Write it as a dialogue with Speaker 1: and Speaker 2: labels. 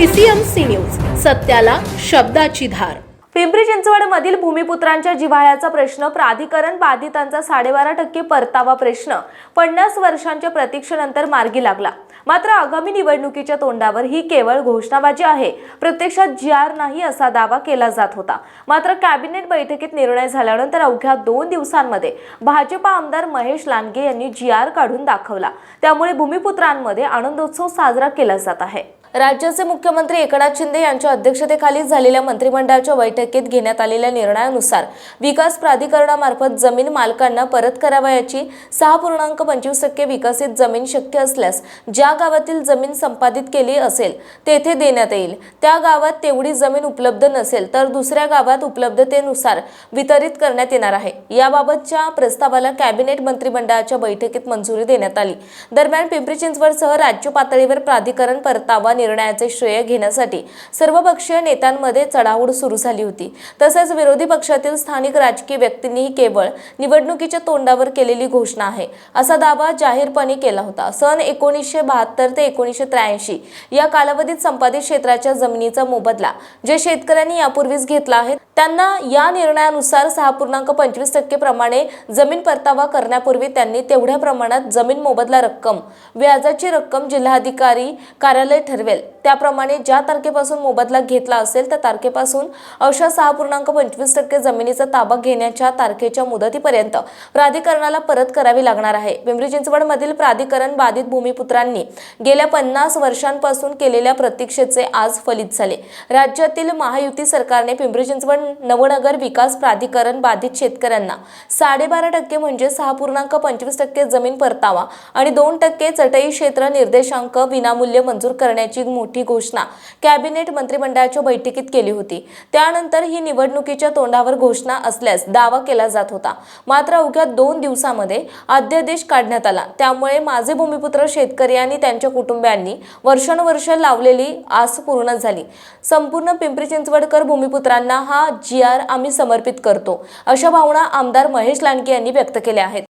Speaker 1: PCMC news सत्याला शब्दाची धार.
Speaker 2: पिंपरी चिंचवडमधील भूमिपुत्रांच्या जिव्हाळ्याचा प्रश्न प्राधिकरण बाधितांचा साडेबारा टक्के परतावा प्रश्न पन्नास वर्षांच्या प्रतीक्षेनंतर मार्गी लागला. मात्र आगामी निवडणुकीच्या तोंडावर ही केवळ घोषणाबाजी आहे. प्रत्यक्षात जी आर नाही असा दावा केला जात होता. मात्र कॅबिनेट बैठकीत निर्णय झाल्यानंतर अवघ्या दोन दिवसांमध्ये भाजपा आमदार महेश लांडगे यांनी जी आर काढून दाखवला. त्यामुळे भूमिपुत्रांमध्ये आनंदोत्सव साजरा केला जात आहे. राज्याचे मुख्यमंत्री एकनाथ शिंदे यांच्या अध्यक्षतेखाली झालेल्या मंत्रिमंडळाच्या बैठकीत घेण्यात आलेल्या निर्णयानुसार विकास प्राधिकरणामार्फत जमीन मालकांना परत करावयाची सहा पूर्णांक पंचवीस टक्के विकसित जमीन शक्य असल्यास ज्या गावातील जमीन संपादित केली असेल तेथे देण्यात येईल. त्या गावात तेवढी जमीन उपलब्ध नसेल तर दुसऱ्या गावात उपलब्धतेनुसार वितरित करण्यात येणार आहे. याबाबतच्या प्रस्तावाला कॅबिनेट मंत्रिमंडळाच्या बैठकीत मंजुरी देण्यात आली. दरम्यान पिंपरी चिंचवडसह राज्य पातळीवर प्राधिकरण परतावा निर्णयाचे श्रेय घेण्यासाठी सर्वपक्षीय नेत्यांमध्ये चढाओढ सुरू झाली होती. तसेच विरोधी पक्षातील स्थानिक राजकीय व्यक्तींनीही केवळ निवडणुकीच्या तोंडावर केलेली घोषणा आहे असा दावा जाहीरपणे केला होता. सन एकोणीसशे बहात्तर ते एकोणीसशे त्र्याऐंशी या कालावधीत संपादित क्षेत्राच्या जमिनीचा मोबदला जे शेतकऱ्यांनी यापूर्वीच घेतला आहे त्यांना या निर्णयानुसार सहा पूर्णांक पंचवीस टक्के प्रमाणे जमीन परतावा करण्यापूर्वी त्यांनी तेवढ्या प्रमाणात जमीन मोबदला रक्कम व्याजाची रक्कम जिल्हाधिकारी कार्यालय ठरवेल. त्याप्रमाणे ज्या तारखेपासून मोबदला घेतला असेल त्या तारखेपासून अशा सहा पूर्णांक पंचवीस टक्के जमिनीचा ताबा घेण्याच्या तारखेच्या मुदतीपर्यंत प्राधिकरणाला परत करावी लागणार आहे. पिंपरी चिंचवडमधील प्राधिकरण बाधित भूमिपुत्रांनी गेल्या पन्नास वर्षांपासून केलेल्या प्रतीक्षेचे आज फलित झाले. राज्यातील महायुती सरकारने पिंपरी चिंचवड नवनगर विकास प्राधिकरण बाधित शेतकऱ्यांना साडेबारा टक्के म्हणजे सहा पूर्णांक पंचवीस टक्के जमीन परतावा आणि दोन टक्के चटई क्षेत्र निर्देशांक विनामूल्य मंजूर करण्याची मोठी घोषणा कॅबिनेट मंत्रिमंडळाच्या बैठकीत केली होती. त्यानंतर ही निवडणुकीच्या तोंडावर घोषणा असल्यास दावा केला जात होता. मात्र अवघ्या दोन दिवसामध्ये अध्यादेश काढण्यात आला. त्यामुळे माझे भूमिपुत्र शेतकरी आणि त्यांच्या कुटुंबियांनी वर्षानुवर्ष लावलेली आस पूर्ण झाली. संपूर्ण पिंपरी चिंचवडकर भूमिपुत्रांना हा जी आर आम्ही समर्पित करतो अशा भावना आमदार महेश लांडके यांनी व्यक्त केल्या आहेत.